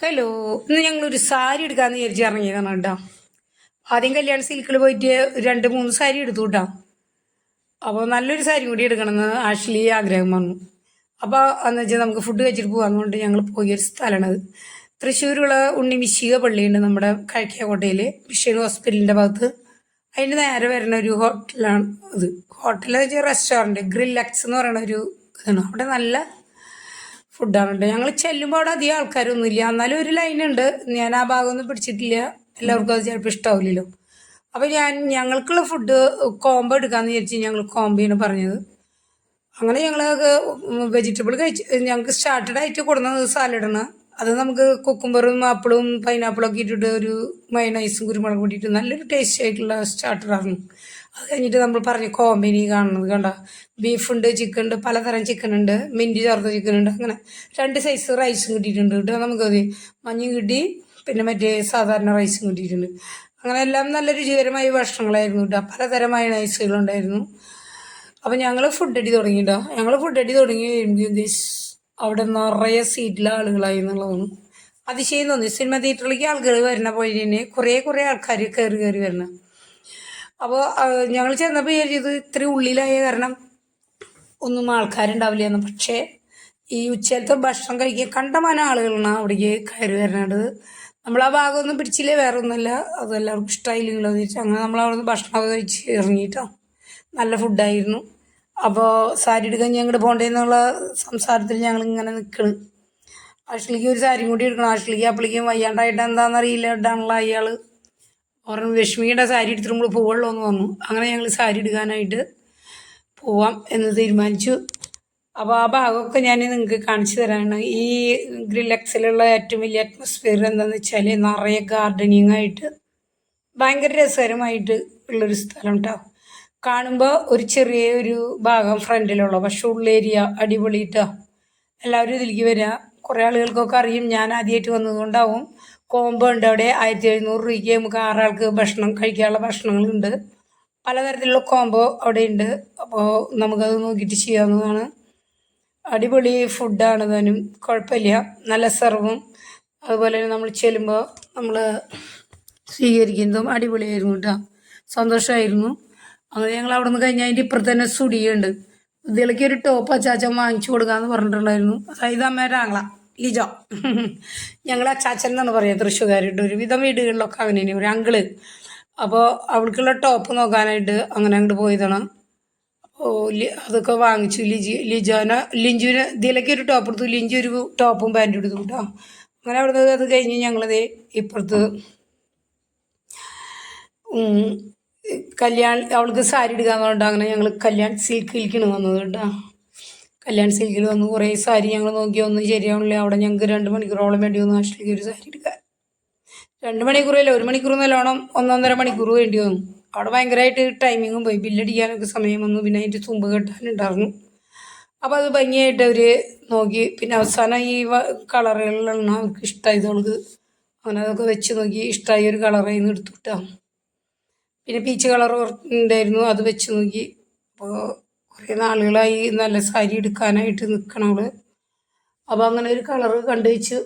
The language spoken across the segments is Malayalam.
ഹലോ ഇന്ന് ഞങ്ങളൊരു സാരി എടുക്കാമെന്ന് വിചാരിച്ച് ഇറങ്ങിയതാണ് കേട്ടോ. ആദ്യം കല്യാണ സിൽക്കിൽ പോയിട്ട് രണ്ട് മൂന്ന് സാരി എടുത്തു കേട്ടോ. അപ്പോൾ നല്ലൊരു സാരി കൂടി എടുക്കണമെന്ന് ആഷ്ലി ആഗ്രഹം വന്നു. അപ്പോൾ എന്ന് വെച്ചാൽ നമുക്ക് ഫുഡ് കഴിച്ചിട്ട് പോകാമെന്നുകൊണ്ട് ഞങ്ങൾ പോയൊരു സ്ഥലമാണത് തൃശ്ശൂരുള്ള ഉണ്ണി മിശിക പള്ളിയുണ്ട് നമ്മുടെ കഴിക്കാക്കോട്ടയിൽ മിഷൻ ഹോസ്പിറ്റലിന്റെ ഭാഗത്ത്. അതിന്റെ നേരെ വരുന്ന ഒരു ഹോട്ടലാണ് ഇത് ഹോട്ടലെന്ന് വെച്ചാൽ റെസ്റ്റോറന്റ് ഗ്രില്ലക്സ് എന്ന് പറയുന്ന ഒരു ഇതാണ്. അവിടെ നല്ല ഫുഡാണ് കേട്ടോ ഞങ്ങൾ ചെല്ലുമ്പോൾ അവിടെ അധികം ആൾക്കാരൊന്നും ഇല്ല. എന്നാലും ഒരു ലൈൻ ഉണ്ട്. ഞാൻ ആ ഭാഗമൊന്നും പിടിച്ചിട്ടില്ല. എല്ലാവർക്കും അത് ചിലപ്പോൾ ഇഷ്ടാവില്ലല്ലോ. അപ്പോൾ ഞാൻ ഞങ്ങൾക്കുള്ള ഫുഡ് കോംബോ എടുക്കാമെന്ന് വിചാരിച്ച് ഞങ്ങൾ കോംബോയാണ് പറഞ്ഞത്. അങ്ങനെ ഞങ്ങൾ വെജിറ്റബിൾ കഴിച്ച് ഞങ്ങൾക്ക് സ്റ്റാർട്ടഡ് ആയിട്ട് കൊടുക്കുന്നത് സാലഡാണ് അത് നമുക്ക് കുക്കുംബറും ആപ്പിളും പൈനാപ്പിളൊക്കെ ഇട്ടിട്ട് ഒരു മൈനൈസും കുരുമുളകും കൂട്ടിയിട്ട് നല്ലൊരു ടേസ്റ്റ് ആയിട്ടുള്ള സ്റ്റാർട്ടറാണ് അത് കഴിഞ്ഞിട്ട് നമ്മൾ പറഞ്ഞ കോമ്പിനി കാണുന്നത് കണ്ട? ബീഫുണ്ട് ചിക്കൻ ഉണ്ട് പലതരം ചിക്കൻ ഉണ്ട് മിന്റ് ചേർത്ത ചിക്കൻ ഉണ്ട് അങ്ങനെ രണ്ട് സൈസ് റൈസും കിട്ടിയിട്ടുണ്ട് കേട്ടോ നമുക്കത് മഞ്ഞും കിട്ടി പിന്നെ മറ്റേ സാധാരണ റൈസും കിട്ടിയിട്ടുണ്ട്. അങ്ങനെ എല്ലാം നല്ല രുചികരമായ ഭക്ഷണങ്ങളായിരുന്നു കേട്ടോ. പലതരം മൈനൈസുകളുണ്ടായിരുന്നു അപ്പം ഞങ്ങൾ ഫുഡ് അടി തുടങ്ങിയിട്ടോ ഞങ്ങൾ ഫുഡ് അടി തുടങ്ങി അവിടെ നിറയെ സീറ്റിലെ ആളുകളായി എന്നുള്ളതാണ് അതിശയം തോന്നി സിനിമ തിയേറ്ററിലേക്ക് ആൾക്കാർ വരുന്ന പോലെ തന്നെ കുറേ കുറേ ആൾക്കാർ കയറി കയറി വരണം അപ്പോൾ ഞങ്ങൾ ചെന്നപ്പോൾ ഇത് ഇത്ര ഉള്ളിലായ കാരണം ഒന്നും ആൾക്കാരുണ്ടാവില്ല എന്ന്. പക്ഷേ ഈ ഉച്ചയിലത്തെ ഭക്ഷണം കഴിക്കാൻ കണ്ടമാനം ആളുകളാണ് അവിടേക്ക് കയറി വരുന്നത്. നമ്മൾ ആ ഭാഗമൊന്നും പിടിച്ചില്ലേ? വേറെ ഒന്നുമല്ല അത് എല്ലാവർക്കും വെച്ചാൽ അങ്ങനെ നമ്മൾ അവിടെ നിന്ന് ഭക്ഷണമൊക്കെ കഴിച്ച് ഇറങ്ങിയിട്ടോ നല്ല ഫുഡായിരുന്നു അപ്പോൾ സാരി എടുക്കാൻ ഞങ്ങൾ പോകേണ്ടതെന്നുള്ള സംസാരത്തിൽ ഞങ്ങൾ ഇങ്ങനെ നിൽക്കണ് ആഷ്ലിക്ക് ഒരു സാരിയും കൂടി എടുക്കണം. ആഷ്ലിക്ക് അപ്പളിക്കും വയ്യാണ്ടായിട്ട് എന്താണെന്നറിയില്ല ഇടാനുള്ള അയാൾ ഓർമ്മ വിഷ്മിയുടെ സാരി എടുത്തിട്ട് നമ്മൾ പോവുള്ളൂ എന്ന് പറഞ്ഞു. അങ്ങനെ ഞങ്ങൾ സാരി എടുക്കാനായിട്ട് പോവാം എന്ന് തീരുമാനിച്ചു. അപ്പോൾ ആ ഭാഗമൊക്കെ ഞാൻ നിങ്ങൾക്ക് കാണിച്ചു തരാനാണ്. ഈ ഗ്രില്ലക്സിലുള്ള ഏറ്റവും വലിയ അറ്റ്മോസ്ഫിയർ എന്താണെന്ന് വെച്ചാൽ നിറയെ ഗാർഡനിങ് ആയിട്ട് ഭയങ്കര രസകരമായിട്ട് ഉള്ളൊരു സ്ഥലം കേട്ടോ കാണുമ്പോൾ ഒരു ചെറിയ ഒരു ഭാഗം ഫ്രണ്ടിലുള്ള പക്ഷെ ഉള്ളേരിയ അടിപൊളിയിട്ടോ. എല്ലാവരും ഇതിലേക്ക് വരിക കുറേ ആളുകൾക്കൊക്കെ അറിയും ഞാൻ ആദ്യമായിട്ട് വന്നതുകൊണ്ടാവും. കോംബോ ഉണ്ട് അവിടെ ആയിരത്തി എഴുന്നൂറ് രൂപയ്ക്ക് നമുക്ക് ആറാൾക്ക് ഭക്ഷണം കഴിക്കാനുള്ള ഭക്ഷണങ്ങളുണ്ട്. പലതരത്തിലുള്ള കോംബോ അവിടെ ഉണ്ട്. അപ്പോൾ നമുക്കത് നോക്കിയിട്ട് ചെയ്യാവുന്നതാണ്. അടിപൊളി ഫുഡാണ് താനും കുഴപ്പമില്ല. നല്ല സെർവും. അതുപോലെ തന്നെ നമ്മൾ ചെല്ലുമ്പോൾ നമ്മൾ സ്വീകരിക്കുന്നതും അടിപൊളിയായിരുന്നു കേട്ടോ. സന്തോഷമായിരുന്നു അങ്ങനെ ഞങ്ങൾ അവിടെ നിന്ന് കഴിഞ്ഞാൽ അതിന്റെ ഇപ്പുറത്ത് തന്നെ സ്റ്റുഡിയുണ്ട് ഇതിലേക്ക് ഒരു ടോപ്പ് അച്ചാച്ചൻ വാങ്ങിച്ചു കൊടുക്കാന്ന് പറഞ്ഞിട്ടുണ്ടായിരുന്നു. അതായത് അമ്മയുടെ ആങ്ങള ലിജോ. ഞങ്ങൾ അച്ചാച്ചൻ എന്നാണ് പറയുക തൃശ്ശൂർക്കാരുടെ ഒരുവിധം വീടുകളിലൊക്കെ അങ്ങനെ ഒരു അങ്കിൾ അപ്പോൾ അവൾക്കുള്ള ടോപ്പ് നോക്കാനായിട്ട് അങ്ങനെ അങ്ങോട്ട് പോയതാണ്. അപ്പോൾ അതൊക്കെ വാങ്ങിച്ചു. ലിജി ലിജോനെ ലിഞ്ചുവിന് ഇതിലേക്ക് ഒരു ടോപ്പ് എടുത്തു. ലിഞ്ചു ഒരു ടോപ്പും പാന്റും എടുത്തു കേട്ടോ. അങ്ങനെ അവിടുന്ന് അത് കഴിഞ്ഞ് ഞങ്ങളത് ഇപ്പുറത്ത് കല്യാൺ അവൾക്ക് സാരി എടുക്കാന്ന് പറഞ്ഞിട്ട് അങ്ങനെ ഞങ്ങൾ കല്യാൺ സിൽക്കിലേക്കാണ് വന്നത് കേട്ടോ. കല്യാൺ സിൽക്കിൽ വന്ന് കുറേ സാരി ഞങ്ങൾ നോക്കി ഒന്നും ശരിയാവണില്ല. അവിടെ ഞങ്ങൾക്ക് രണ്ട് മണിക്കൂറോളം വേണ്ടി വന്നു ആഷ്ലിക്ക് ഒരു സാരി എടുക്കാൻ രണ്ട് മണിക്കൂറല്ല ഒരു മണിക്കൂർ നല്ലോണം ഒന്നൊന്നര മണിക്കൂർ വേണ്ടി വന്നു. അവിടെ ഭയങ്കരമായിട്ട് ടൈമിങ്ങും പോയി. ബില്ലടിക്കാനൊക്കെ സമയം വന്നു. പിന്നെ അതിന്റെ തുമ്പ് കെട്ടാനുണ്ടായിരുന്നു. അപ്പോൾ അത് ഭംഗിയായിട്ട് അവർ നോക്കി. പിന്നെ അവസാനം ഈ കളറുകളിലാണ് അവർക്ക് ഇഷ്ടമായത് അവൾക്ക് അങ്ങനെ അതൊക്കെ വെച്ച് നോക്കി. ഇഷ്ടമായ ഒരു കളറായിരുന്നു നിന്ന് എടുത്തു കിട്ടാം പിന്നെ പീച്ച് കളർ ഉണ്ടായിരുന്നു. അത് വെച്ച് നോക്കി. അപ്പോൾ കുറേ നാളുകളായി നല്ല സാരി എടുക്കാനായിട്ട് നിൽക്കണവൾ അപ്പോൾ അങ്ങനെ ഒരു കളർ കണ്ടു വെച്ച്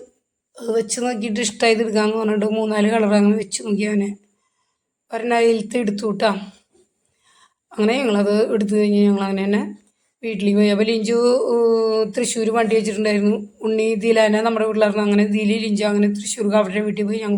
അത് വെച്ച് നോക്കിയിട്ട് ഇഷ്ടമായത് എടുക്കാമെന്ന് പറഞ്ഞിട്ട് മൂന്നാൽ കളർ അങ്ങനെ വെച്ച് നോക്കി അവനെ. ഒരെണ്ണയിലത്ത് എടുത്തു വിട്ടാം. അങ്ങനെ ഞങ്ങളത് എടുത്തു കഴിഞ്ഞ് ഞങ്ങൾ അങ്ങനെ തന്നെ വീട്ടിലേക്ക് പോയി. അപ്പോൾ ലിഞ്ചു തൃശ്ശൂർ വണ്ടി വെച്ചിട്ടുണ്ടായിരുന്നു. ഉണ്ണി ദിലാന നമ്മുടെ വീട്ടിലായിരുന്നു. അങ്ങനെ ദിലി ലിഞ്ചു അങ്ങനെ തൃശ്ശൂർക്ക് അവരുടെ വീട്ടിൽ പോയി ഞങ്ങൾ